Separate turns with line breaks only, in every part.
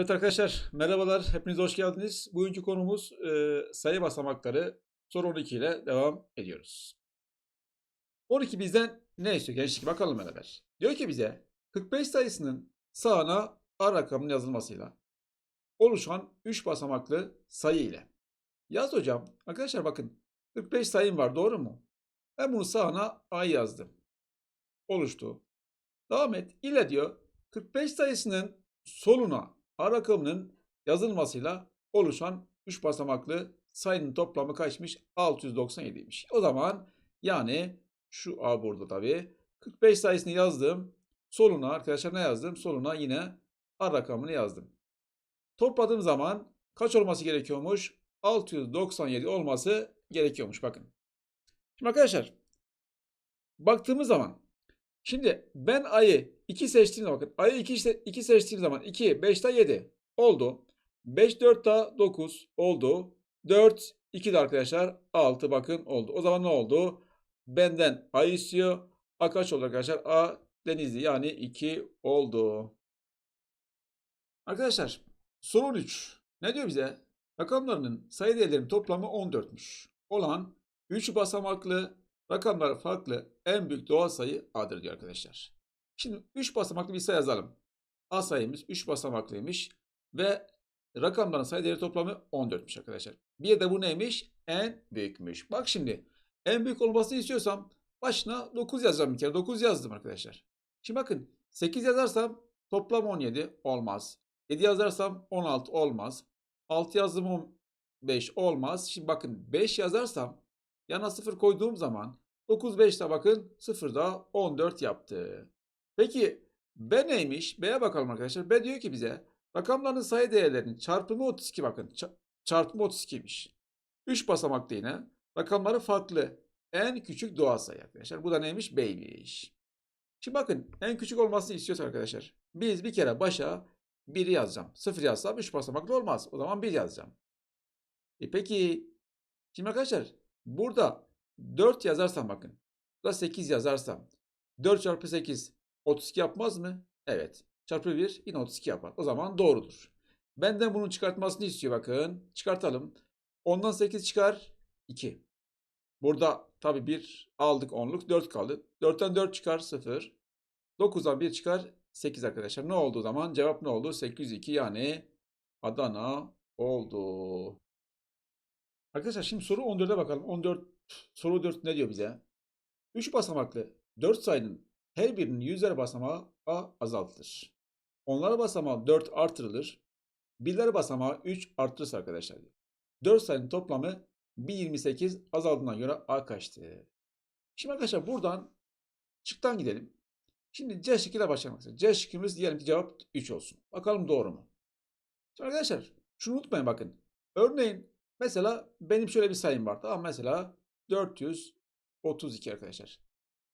Evet arkadaşlar merhabalar hepiniz hoş geldiniz. Bugünkü konumuz e, sayı basamakları soru 12 ile devam ediyoruz. 12 bizden ne istiyor gençlik bakalım beraber. Diyor ki bize 45 sayısının sağına A rakamının yazılmasıyla oluşan 3 basamaklı sayı ile. Yaz hocam. Arkadaşlar bakın 45 sayım var doğru mu? Ben bunu sağına A yazdım. Oluştu. Devam et. ile diyor 45 sayısının soluna A rakamının yazılmasıyla oluşan 3 basamaklı sayının toplamı kaçmış? 697'ymiş. O zaman yani şu A burada tabii. 45 sayısını yazdım. Soluna arkadaşlar ne yazdım? Soluna yine A rakamını yazdım. Topladığım zaman kaç olması gerekiyormuş? 697 olması gerekiyormuş bakın. Şimdi arkadaşlar baktığımız zaman Şimdi ben ayı 2 seçtiğim zaman bakın ayı 2, 2 seçtiğim zaman 2, 5 daha 7 oldu. 5, 4 daha 9 oldu. 4, 2 de arkadaşlar 6 bakın oldu. O zaman ne oldu? Benden ay istiyor. A kaç oldu arkadaşlar? A denizli yani 2 oldu. Arkadaşlar soru 13. Ne diyor bize? Rakamlarının sayı değerlerinin toplamı 14'müş. Olan 3 basamaklı Rakamlar farklı en büyük doğal sayı A'dır diyor arkadaşlar. Şimdi 3 basamaklı bir sayı yazalım. A sayımız 3 basamaklıymış ve rakamların sayı değeri toplamı 14'müş arkadaşlar. Bir de bu neymiş? En büyükmüş. Bak şimdi en büyük olmasını istiyorsam başına 9 yazacağım bir kere. 9 yazdım arkadaşlar. Şimdi bakın 8 yazarsam toplam 17 olmaz. 7 yazarsam 16 olmaz. 6 yazdım 15 olmaz. Şimdi bakın 5 yazarsam Yana 0 koyduğum zaman 9 5'te bakın 0 da 14 yaptı. Peki B neymiş? B'ye bakalım arkadaşlar. B diyor ki bize rakamların sayı değerlerinin çarpımı 32 bakın. Çarpımı 32'ymiş. 3 basamakta yine. Rakamları farklı. En küçük doğal sayı arkadaşlar. Bu da neymiş? B'ymiş. Şimdi bakın en küçük olmasını istiyoruz arkadaşlar. Biz bir kere başa 1'i yazacağım. 0 yazsam 3 basamaklı olmaz. O zaman 1 yazacağım. E peki şimdi arkadaşlar Burada 4 yazarsam bakın. Burada 8 yazarsam 4 çarpı 8 32 yapmaz mı? Evet. Çarpı 1 yine 32 yapar. O zaman doğrudur. Benden bunun çıkartmasını istiyor bakın. Çıkartalım. 10'dan 8 çıkar 2. Burada tabii 1 aldık 10'luk 4 kaldı. 4'ten 4 çıkar 0. 9'dan 1 çıkar 8 arkadaşlar. Ne oldu o zaman? Cevap ne oldu? 802 yani Adana oldu. Arkadaşlar şimdi soru 14'e bakalım. 14 soru 4 ne diyor bize? 3 basamaklı 4 sayının her birinin yüzler basamağı a azaltılır. Onlara basamağı 4 artırılır. Birler basamağı 3 artırırsa arkadaşlar. 4 sayının toplamı 1.28 azaldığına göre a kaçtı? Şimdi arkadaşlar buradan çıktan gidelim. Şimdi C şıkkıyla başlamak C şıkkımız diyelim ki cevap 3 olsun. Bakalım doğru mu? Şimdi arkadaşlar şunu unutmayın bakın. Örneğin Mesela benim şöyle bir sayım var. Tamam mesela 432 arkadaşlar.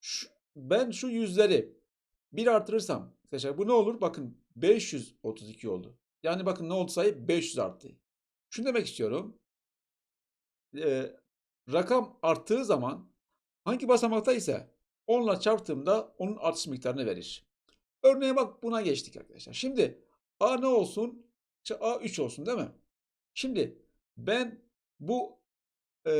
Şu, ben şu yüzleri bir artırırsam arkadaşlar bu ne olur? Bakın 532 oldu. Yani bakın ne oldu sayı? 500 arttı. Şunu demek istiyorum. Ee, rakam arttığı zaman hangi basamakta ise onunla çarptığımda onun artış miktarını verir. Örneğe bak buna geçtik arkadaşlar. Şimdi A ne olsun? İşte A 3 olsun değil mi? Şimdi ben bu e,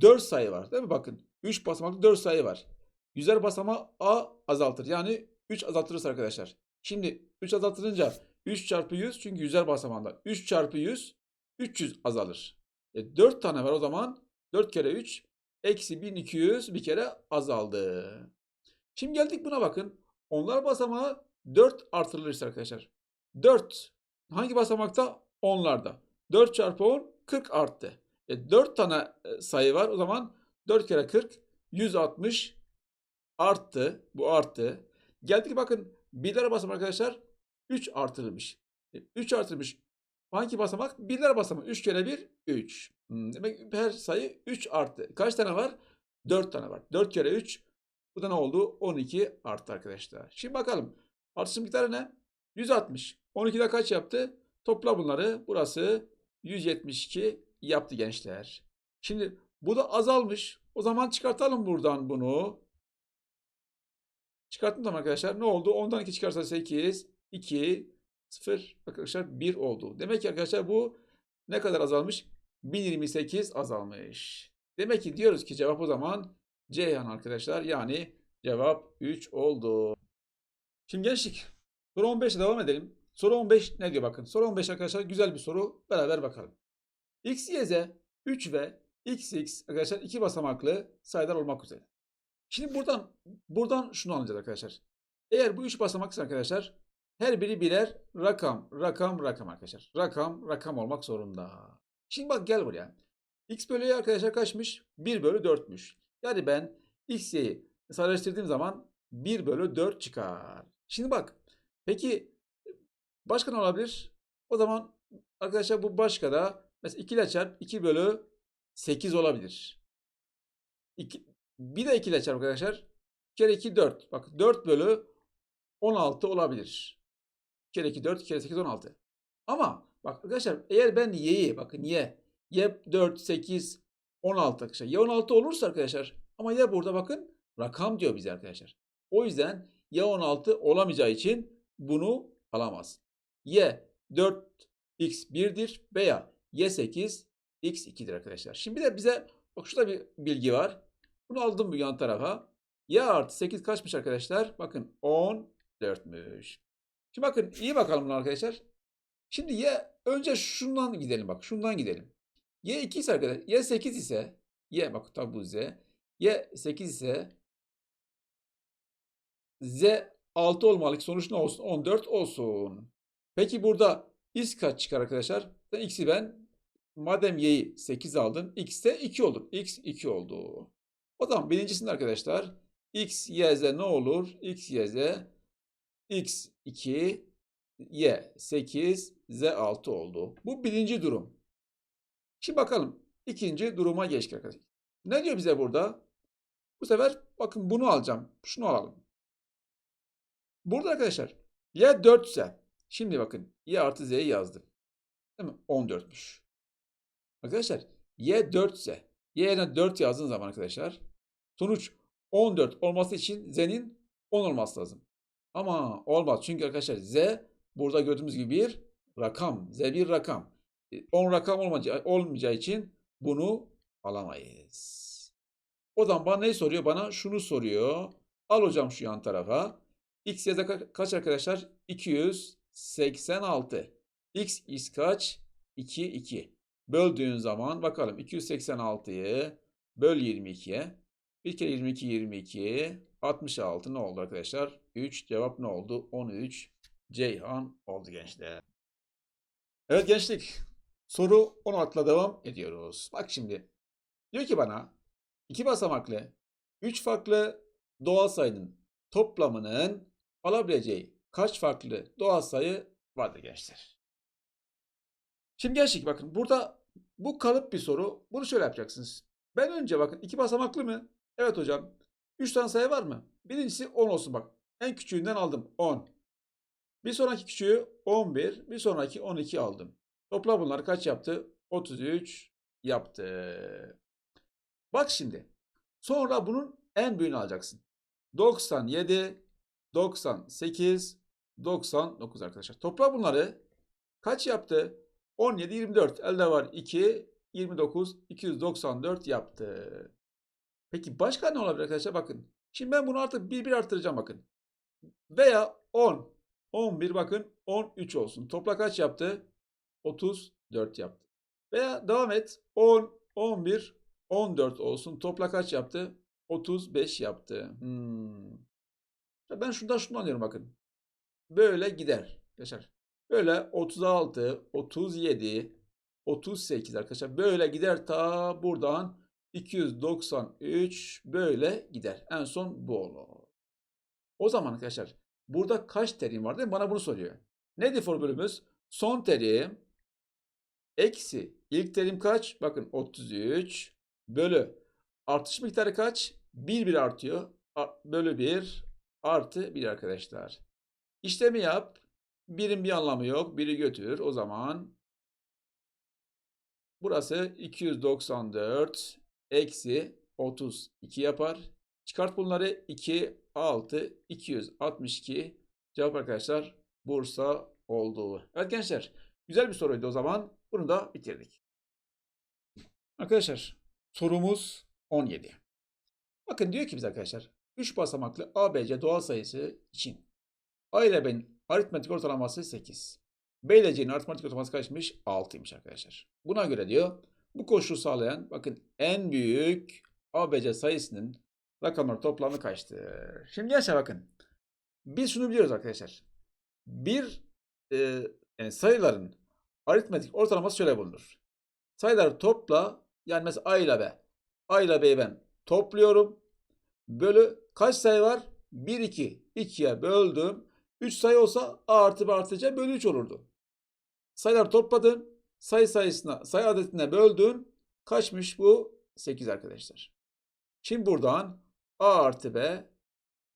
4 sayı var değil mi? Bakın 3 basamaklı 4 sayı var. Yüzer basamağı A azaltır. Yani 3 azaltırız arkadaşlar. Şimdi 3 azaltılınca 3 çarpı 100 çünkü yüzer basamağında 3 çarpı 100 300 azalır. E, 4 tane var o zaman 4 kere 3 eksi 1200 bir kere azaldı. Şimdi geldik buna bakın. Onlar basamağı 4 artırılırsa arkadaşlar. 4 hangi basamakta? Onlarda. 4 çarpı 10 40 arttı. E, 4 tane e, sayı var. O zaman 4 kere 40 160 arttı. Bu arttı. Geldik bakın birler basamak arkadaşlar 3 artırılmış. E, 3 artırılmış. Hangi basamak? Birler basamak. 3 kere 1 3. Hmm, demek her sayı 3 arttı. Kaç tane var? 4 tane var. 4 kere 3 bu da ne oldu? 12 arttı arkadaşlar. Şimdi bakalım. Artış miktarı ne? 160. 12'de kaç yaptı? Topla bunları. Burası 172 yaptı gençler. Şimdi bu da azalmış. O zaman çıkartalım buradan bunu. Çıkarttım tamam arkadaşlar. Ne oldu? 10'dan 2 çıkarsa 8, 2, 0 arkadaşlar 1 oldu. Demek ki arkadaşlar bu ne kadar azalmış? 1028 azalmış. Demek ki diyoruz ki cevap o zaman Ceyhan arkadaşlar. Yani cevap 3 oldu. Şimdi gençlik soru 15'e devam edelim. Soru 15 ne diyor bakın. Soru 15 arkadaşlar güzel bir soru. Beraber bakalım. X, Y, Z, 3 ve XX arkadaşlar iki basamaklı sayılar olmak üzere. Şimdi buradan buradan şunu anlayacağız arkadaşlar. Eğer bu üç basamaksa arkadaşlar her biri birer rakam, rakam, rakam arkadaşlar. Rakam, rakam olmak zorunda. Şimdi bak gel buraya. X bölü Y arkadaşlar kaçmış? 1 bölü 4'müş. Yani ben X, Y'yi sadeleştirdiğim zaman 1 bölü 4 çıkar. Şimdi bak. Peki başka ne olabilir? O zaman arkadaşlar bu başka da mesela 2 ile çarp 2 bölü 8 olabilir. 2, bir de 2 ile çarp arkadaşlar. 2 kere 2 4. Bak 4 bölü 16 olabilir. 2 kere 2 4, 2 kere 8 16. Ama bak arkadaşlar eğer ben y'yi bakın y, y 4, 8, 16 arkadaşlar. Y 16 olursa arkadaşlar ama y burada bakın rakam diyor bize arkadaşlar. O yüzden y 16 olamayacağı için bunu alamaz. Y 4 x 1'dir veya y 8 x 2'dir arkadaşlar. Şimdi de bize bak şurada bir bilgi var. Bunu aldım bu yan tarafa. Y artı 8 kaçmış arkadaşlar? Bakın 14'müş. Şimdi bakın iyi bakalım buna arkadaşlar. Şimdi y önce şundan gidelim bak. Şundan gidelim. Y 2 ise arkadaşlar. Y 8 ise y bak tabi bu z. Y 8 ise z 6 olmalı. ki Sonuç ne olsun? 14 olsun. Peki burada x kaç çıkar arkadaşlar? X'i ben madem y'yi 8 aldım. X de 2 olur. X 2 oldu. O zaman birincisinde arkadaşlar x, y, z ne olur? x, y, z x 2, y 8, z 6 oldu. Bu birinci durum. Şimdi bakalım ikinci duruma geçtik arkadaşlar. Ne diyor bize burada? Bu sefer bakın bunu alacağım. Şunu alalım. Burada arkadaşlar y 4 ise şimdi bakın y artı z'yi yazdım. Değil mi? 14'müş. Arkadaşlar y 4 ise y yerine 4 yazdığın zaman arkadaşlar sonuç 14 olması için z'nin 10 olması lazım. Ama olmaz. Çünkü arkadaşlar z burada gördüğümüz gibi bir rakam. Z bir rakam. 10 rakam olmayacağı, olmayacağı için bunu alamayız. O zaman bana ne soruyor? Bana şunu soruyor. Al hocam şu yan tarafa. X ya da kaç arkadaşlar? 286. X x kaç? 2 2. Böldüğün zaman bakalım 286'yı böl 22'ye. 1 kere 22 22. 66 ne oldu arkadaşlar? 3 cevap ne oldu? 13 Ceyhan oldu gençler. Evet gençlik. Soru 16'la devam ediyoruz. Bak şimdi. Diyor ki bana iki basamaklı 3 farklı doğal sayının toplamının alabileceği kaç farklı doğal sayı vardır gençler? Şimdi gençlik bakın burada bu kalıp bir soru. Bunu şöyle yapacaksınız. Ben önce bakın iki basamaklı mı? Evet hocam. 3 tane sayı var mı? Birincisi 10 olsun bak. En küçüğünden aldım 10. Bir sonraki küçüğü 11. Bir sonraki 12 aldım. Topla bunları kaç yaptı? 33 yaptı. Bak şimdi. Sonra bunun en büyüğünü alacaksın. 97, 98, 99 arkadaşlar. Topla bunları kaç yaptı? 17, 24. Elde var 2, 29, 294 yaptı. Peki başka ne olabilir arkadaşlar? Bakın. Şimdi ben bunu artık bir bir arttıracağım bakın. Veya 10. 11 bakın 13 olsun. Topla kaç yaptı? 34 yaptı. Veya devam et. 10, 11, 14 olsun. Topla kaç yaptı? 35 yaptı. Hmm. Ben şundan şunu anlıyorum bakın. Böyle gider. Arkadaşlar. Böyle 36, 37, 38 arkadaşlar. Böyle gider ta buradan 293 böyle gider. En son bu olur. O zaman arkadaşlar burada kaç terim var değil mi? Bana bunu soruyor. Nedir formülümüz? Son terim eksi ilk terim kaç? Bakın 33 bölü artış miktarı kaç? 1 1 artıyor. Bölü 1 artı 1 arkadaşlar. İşlemi yap. Birin bir anlamı yok. Biri götür. O zaman burası 294 eksi 32 yapar. Çıkart bunları 2, 6, 262. Cevap arkadaşlar Bursa olduğu. Evet gençler güzel bir soruydu o zaman. Bunu da bitirdik. Arkadaşlar sorumuz 17. Bakın diyor ki biz arkadaşlar 3 basamaklı ABC doğal sayısı için A ile B'nin aritmetik ortalaması 8. B ile C'nin aritmetik ortalaması kaçmış? 6'ymış arkadaşlar. Buna göre diyor bu koşulu sağlayan bakın en büyük ABC sayısının rakamları toplamı kaçtır? Şimdi gençler bakın. Biz şunu biliyoruz arkadaşlar. Bir e, yani sayıların aritmetik ortalaması şöyle bulunur. Sayıları topla yani mesela A ile B. A ile B'yi ben topluyorum. Bölü kaç sayı var? 1, 2. 2'ye böldüm. 3 sayı olsa A artı B artı C bölü 3 olurdu. Sayıları topladın. Sayı sayısına, sayı adetine böldün. Kaçmış bu? 8 arkadaşlar. Şimdi buradan A artı B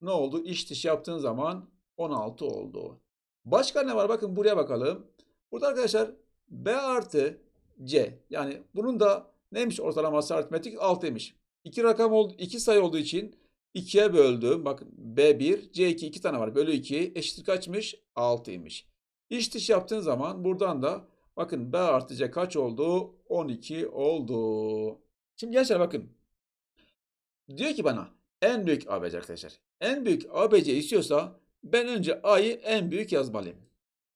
ne oldu? İş dışı yaptığın zaman 16 oldu. Başka ne var? Bakın buraya bakalım. Burada arkadaşlar B artı C. Yani bunun da neymiş ortalaması aritmetik? 6'ymış. İki rakam oldu, iki sayı olduğu için 2'ye böldüm. Bakın B1, C2 iki tane var. Bölü 2 eşittir kaçmış? 6'ymış. İş dışı yaptığın zaman buradan da bakın B artı C kaç oldu? 12 oldu. Şimdi gençler bakın. Diyor ki bana en büyük ABC arkadaşlar. En büyük ABC istiyorsa ben önce A'yı en büyük yazmalıyım.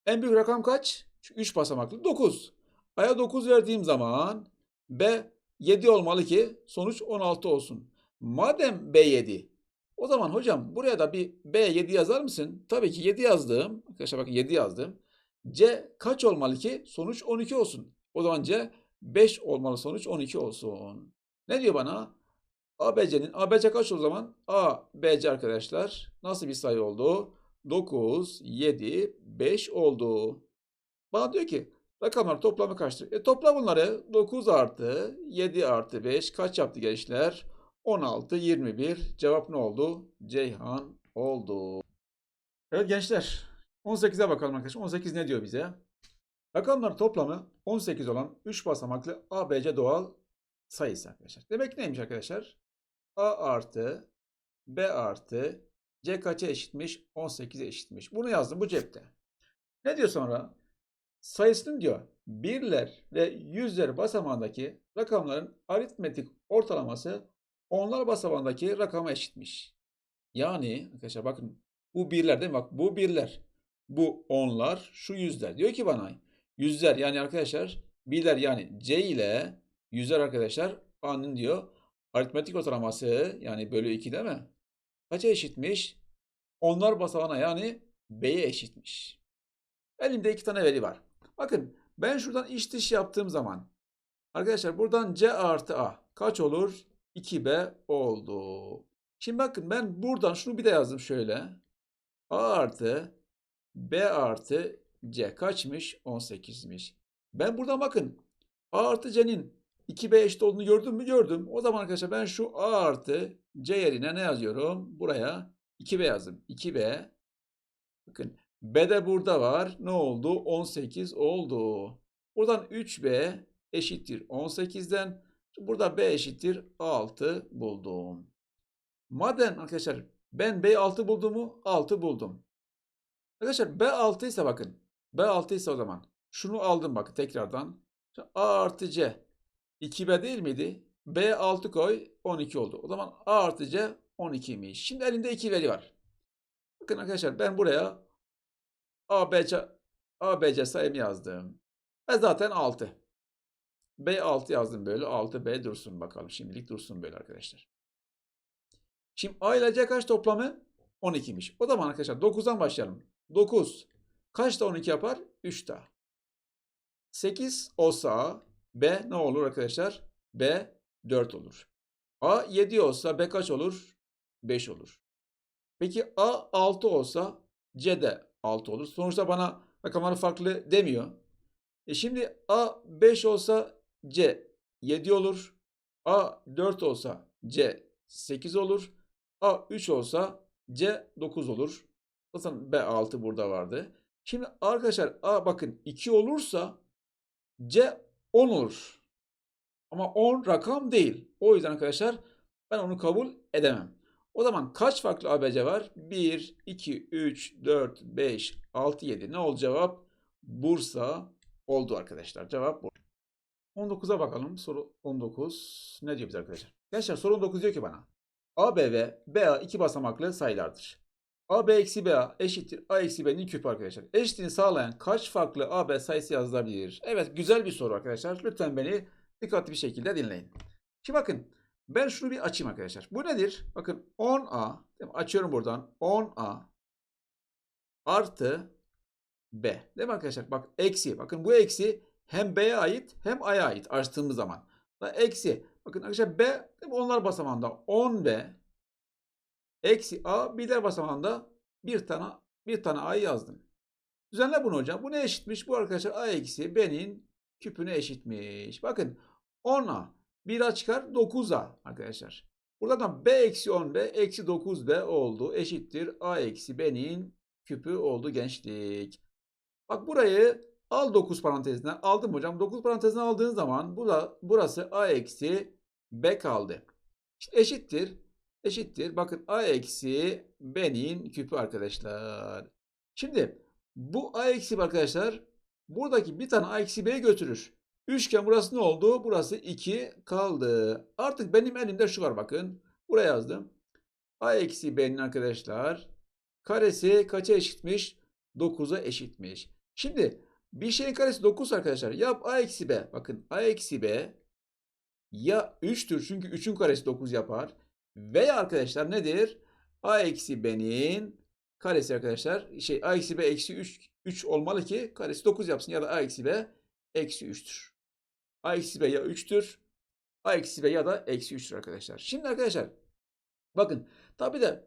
En büyük rakam kaç? 3 basamaklı 9. A'ya 9 verdiğim zaman B 7 olmalı ki sonuç 16 olsun. Madem B 7 o zaman hocam buraya da bir B 7 yazar mısın? Tabii ki 7 yazdım. Arkadaşlar bakın 7 yazdım. C kaç olmalı ki sonuç 12 olsun. O zaman C 5 olmalı sonuç 12 olsun. Ne diyor bana? ABC'nin ABC kaç o zaman? ABC arkadaşlar nasıl bir sayı oldu? 9, 7, 5 oldu. Bana diyor ki rakamlar toplamı kaçtır? E topla bunları 9 artı 7 artı 5 kaç yaptı gençler? 16, 21. Cevap ne oldu? Ceyhan oldu. Evet gençler 18'e bakalım arkadaşlar. 18 ne diyor bize? Rakamlar toplamı 18 olan 3 basamaklı ABC doğal sayısı arkadaşlar. Demek neymiş arkadaşlar? A artı B artı C kaça eşitmiş? 18'e eşitmiş. Bunu yazdım bu cepte. Ne diyor sonra? Sayısının diyor birler ve yüzler basamağındaki rakamların aritmetik ortalaması onlar basamağındaki rakama eşitmiş. Yani arkadaşlar bakın bu birler değil mi? Bak bu birler. Bu onlar, şu yüzler. Diyor ki bana yüzler yani arkadaşlar birler yani C ile yüzler arkadaşlar A'nın diyor aritmetik ortalaması yani bölü 2 değil mi? Kaça eşitmiş? Onlar basamağına yani B'ye eşitmiş. Elimde iki tane veri var. Bakın ben şuradan iç dış yaptığım zaman arkadaşlar buradan C artı A kaç olur? 2B oldu. Şimdi bakın ben buradan şunu bir de yazdım şöyle. A artı B artı C kaçmış? 18'miş. Ben buradan bakın A artı C'nin 2B eşit olduğunu gördüm mü? Gördüm. O zaman arkadaşlar ben şu A artı C yerine ne yazıyorum? Buraya 2B yazdım. 2B. Bakın B de burada var. Ne oldu? 18 oldu. Buradan 3B eşittir 18'den. Burada B eşittir 6 buldum. Madem arkadaşlar ben B 6 buldum mu? 6 buldum. Arkadaşlar B 6 ise bakın. B 6 ise o zaman. Şunu aldım bakın tekrardan. A artı C 2B değil miydi? B 6 koy 12 oldu. O zaman A artı C 12'ymiş. Şimdi elinde iki veri var. Bakın arkadaşlar ben buraya ABC, ABC sayımı yazdım. Ve zaten 6. B6 yazdım böyle. 6B dursun bakalım. Şimdilik dursun böyle arkadaşlar. Şimdi A ile C kaç toplamı? 12'miş. O zaman arkadaşlar 9'dan başlayalım. 9. Kaç da 12 yapar? 3 daha. 8 olsa B ne olur arkadaşlar? B 4 olur. A 7 olsa B kaç olur? 5 olur. Peki A 6 olsa C de 6 olur. Sonuçta bana rakamları farklı demiyor. E şimdi A 5 olsa C 7 olur. A 4 olsa C 8 olur. A 3 olsa C 9 olur. Zaten B 6 burada vardı. Şimdi arkadaşlar A bakın 2 olursa C 10 olur. Ama 10 rakam değil. O yüzden arkadaşlar ben onu kabul edemem. O zaman kaç farklı ABC var? 1, 2, 3, 4, 5, 6, 7. Ne oldu cevap? Bursa oldu arkadaşlar. Cevap bu. 19'a bakalım. Soru 19. Ne diyor bize arkadaşlar? Gençler soru 19 diyor ki bana. AB ve BA iki basamaklı sayılardır. AB eksi BA eşittir A eksi B'nin küpü arkadaşlar. Eşitliğini sağlayan kaç farklı AB sayısı yazılabilir? Evet güzel bir soru arkadaşlar. Lütfen beni dikkatli bir şekilde dinleyin. Şimdi bakın ben şunu bir açayım arkadaşlar. Bu nedir? Bakın 10A değil mi? açıyorum buradan 10A artı B. Değil mi arkadaşlar? Bak eksi. Bakın bu eksi hem B'ye ait hem A'ya ait açtığımız zaman. Da eksi. Bakın arkadaşlar B onlar basamağında 10B eksi A birler basamağında bir tane bir tane A'yı yazdım. Düzenle bunu hocam. Bu ne eşitmiş? Bu arkadaşlar A eksi B'nin küpüne eşitmiş. Bakın 10A 1A çıkar 9A arkadaşlar. Buradan B eksi 10B eksi 9B oldu. Eşittir A eksi B'nin küpü oldu gençlik. Bak burayı al 9 parantezine. Aldım hocam. 9 parantezine aldığın zaman bura, burası A eksi B kaldı. İşte eşittir. Eşittir. Bakın A eksi B'nin küpü arkadaşlar. Şimdi bu A eksi arkadaşlar buradaki bir tane A eksi B'yi götürür. Üçgen burası ne oldu? Burası 2 kaldı. Artık benim elimde şu var bakın. Buraya yazdım. A eksi B'nin arkadaşlar karesi kaça eşitmiş? 9'a eşitmiş. Şimdi bir şeyin karesi 9 arkadaşlar. Yap A eksi B. Bakın A eksi B ya 3'tür çünkü 3'ün karesi 9 yapar. Veya arkadaşlar nedir? A eksi B'nin karesi arkadaşlar. Şey A eksi B eksi 3, 3 olmalı ki karesi 9 yapsın. Ya da A eksi B eksi 3'tür. A eksi B ya 3'tür. A eksi B ya da eksi 3'tür arkadaşlar. Şimdi arkadaşlar bakın tabi de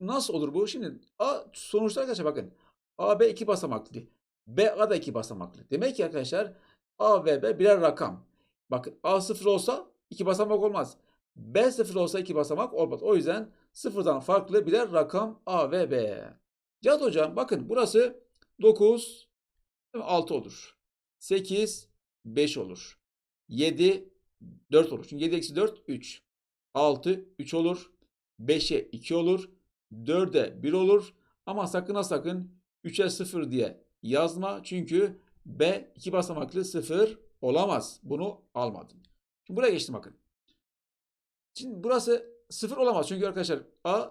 nasıl olur bu? Şimdi A sonuçta arkadaşlar bakın A B iki basamaklı. B A da iki basamaklı. Demek ki arkadaşlar A ve B birer rakam. Bakın A sıfır olsa iki basamak olmaz. B sıfır olsa iki basamak olmaz. O yüzden sıfırdan farklı birer rakam A ve B. Cihat hocam bakın burası 9 6 olur. 8 5 olur. 7 4 olur. Çünkü 7 eksi 4 3. 6 3 olur. 5'e 2 olur. 4'e 1 olur. Ama sakın ha sakın 3'e 0 diye yazma. Çünkü B 2 basamaklı 0 olamaz. Bunu almadım. Şimdi buraya geçtim bakın. Şimdi burası 0 olamaz. Çünkü arkadaşlar A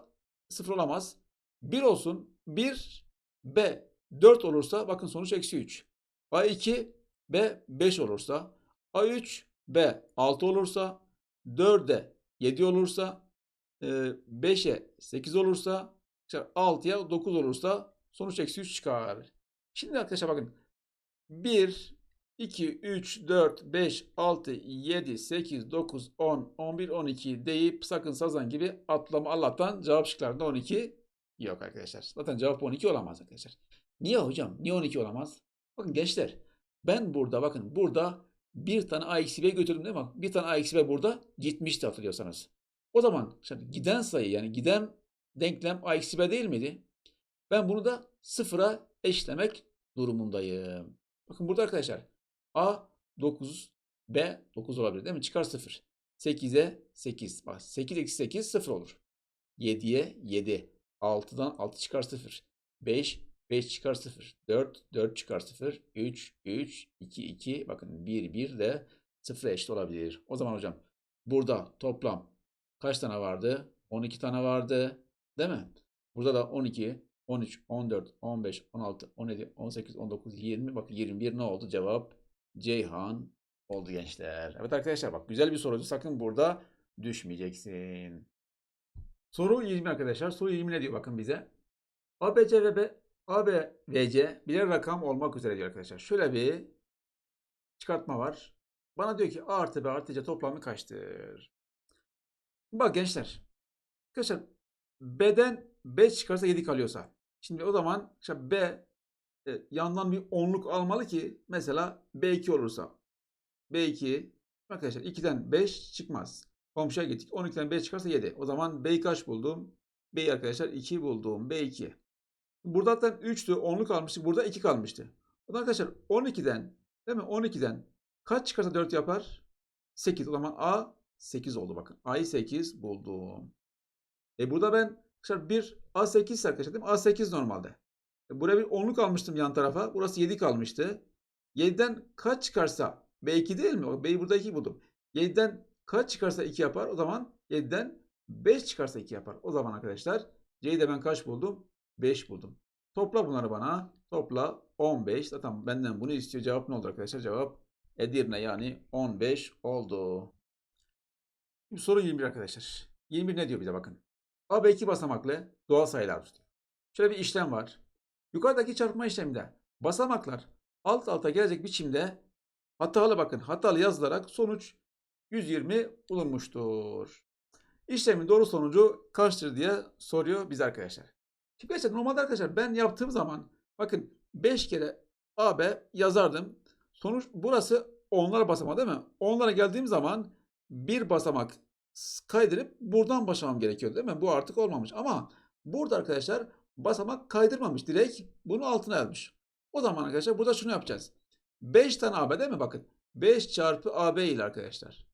0 olamaz. 1 olsun. 1 B 4 olursa bakın sonuç eksi 3. A2 B 5 olursa A3 B 6 olursa 4'e 7 olursa 5'e 8 olursa 6'ya 9 olursa sonuç eksi 3 çıkar. Şimdi arkadaşlar bakın 1 2, 3, 4, 5, 6, 7, 8, 9, 10, 11, 12 deyip sakın sazan gibi atlama Allah'tan cevap şıklarında 12 yok arkadaşlar. Zaten cevap 12 olamaz arkadaşlar. Niye hocam? Niye 12 olamaz? Bakın gençler ben burada bakın burada bir tane A eksi B götürdüm değil mi? Bir tane A eksi B burada gitmişti hatırlıyorsanız. O zaman şimdi giden sayı yani giden denklem A eksi B değil miydi? Ben bunu da sıfıra eşlemek durumundayım. Bakın burada arkadaşlar A 9 B 9 olabilir değil mi? Çıkar 0. 8'e 8. Bak 8 eksi 8 0 olur. 7'ye 7. 6'dan 6 çıkar 0. 5 5 çıkar 0. 4 4 çıkar 0. 3 3 2 2 bakın 1 1 de 0'a eşit olabilir. O zaman hocam burada toplam kaç tane vardı? 12 tane vardı. Değil mi? Burada da 12, 13, 14, 15, 16, 17, 18, 19, 20. Bakın 21 ne oldu? Cevap Ceyhan oldu gençler. Evet arkadaşlar bak güzel bir soru. Sakın burada düşmeyeceksin. Soru 20 arkadaşlar. Soru 20 ne diyor bakın bize. ABC ve B, AB ve C birer rakam olmak üzere diyor arkadaşlar. Şöyle bir çıkartma var. Bana diyor ki A artı B artı C toplamı kaçtır? Bak gençler. Arkadaşlar B'den 5 çıkarsa 7 kalıyorsa. Şimdi o zaman işte B e, yandan bir onluk almalı ki mesela B2 olursa B2 arkadaşlar 2'den 5 çıkmaz. Komşuya gittik. 12'den 5 çıkarsa 7. O zaman B'yi kaç buldum? B'yi arkadaşlar 2 buldum. B2. Burada zaten 3'tü. Onluk almıştık. Burada 2 kalmıştı. O zaman arkadaşlar 12'den değil mi? 12'den kaç çıkarsa 4 yapar? 8. O zaman A 8 oldu bakın. A'yı 8 buldum. E burada ben arkadaşlar bir A8 ise arkadaşlar değil mi? A8 normalde. E buraya bir 10'luk almıştım yan tarafa. Burası 7 kalmıştı. 7'den kaç çıkarsa B2 değil mi? B'yi burada 2 buldum. 7'den kaç çıkarsa 2 yapar. O zaman 7'den 5 çıkarsa 2 yapar. O zaman arkadaşlar C'yi de ben kaç buldum? 5 buldum. Topla bunları bana. Topla 15. Zaten benden bunu istiyor. Cevap ne oldu arkadaşlar? Cevap Edirne yani 15 oldu. Şimdi soru 21 arkadaşlar. 21 ne diyor bize bakın. AB iki basamaklı doğal sayılar tutuyor. Şöyle bir işlem var. Yukarıdaki çarpma işleminde basamaklar alt alta gelecek biçimde hatalı bakın hatalı yazılarak sonuç 120 bulunmuştur. İşlemin doğru sonucu kaçtır diye soruyor biz arkadaşlar. Şimdi arkadaşlar normalde arkadaşlar ben yaptığım zaman bakın 5 kere AB yazardım. Sonuç burası onlar basamağı değil mi? Onlara geldiğim zaman bir basamak kaydırıp buradan başlamam gerekiyor değil mi? Bu artık olmamış. Ama burada arkadaşlar basamak kaydırmamış. Direkt bunu altına yazmış. O zaman arkadaşlar burada şunu yapacağız. 5 tane AB değil mi? Bakın. 5 çarpı AB ile arkadaşlar.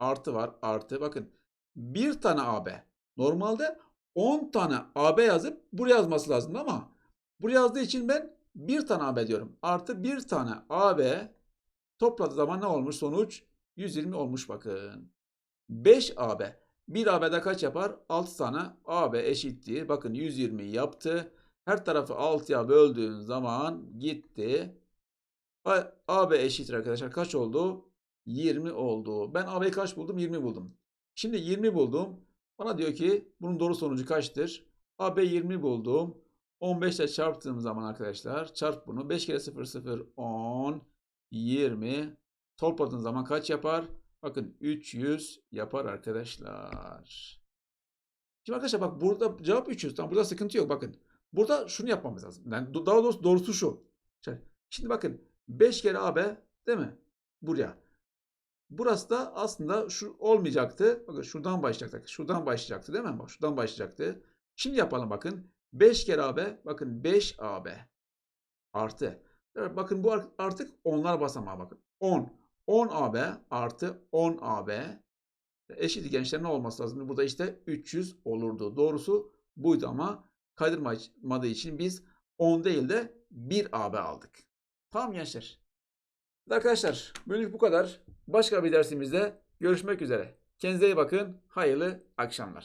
Artı var. Artı. Bakın. 1 tane AB. Normalde 10 tane AB yazıp buraya yazması lazım ama buraya yazdığı için ben 1 tane AB diyorum. Artı 1 tane AB topladığı zaman ne olmuş sonuç? 120 olmuş bakın. 5 AB. 1 AB'de kaç yapar? 6 tane AB eşittir. Bakın 120 yaptı. Her tarafı 6'ya böldüğün zaman gitti. AB eşittir arkadaşlar. Kaç oldu? 20 oldu. Ben AB'yi kaç buldum? 20 buldum. Şimdi 20 buldum. Bana diyor ki bunun doğru sonucu kaçtır? AB 20 buldum. 15 ile çarptığım zaman arkadaşlar çarp bunu. 5 kere 0 0 10 20 topladığın zaman kaç yapar? Bakın 300 yapar arkadaşlar. Şimdi arkadaşlar bak burada cevap 300. Tamam burada sıkıntı yok bakın. Burada şunu yapmamız lazım. Yani daha doğrusu doğrusu şu. Şimdi bakın 5 kere AB değil mi? Buraya. Burası da aslında şu olmayacaktı. Bakın şuradan başlayacaktık. Şuradan başlayacaktı değil mi? Bak şuradan başlayacaktı. Şimdi yapalım bakın. 5 kere AB. Bakın 5 AB. Artı. Bakın bu ar- artık onlar basamağı bakın. 10. 10 AB artı 10 AB. Eşit gençler ne olması lazım? Burada işte 300 olurdu. Doğrusu buydu ama kaydırmadığı için biz 10 değil de 1 AB aldık. Tamam gençler. Arkadaşlar bugünlük bu kadar. Başka bir dersimizde görüşmek üzere. Kendinize iyi bakın. Hayırlı akşamlar.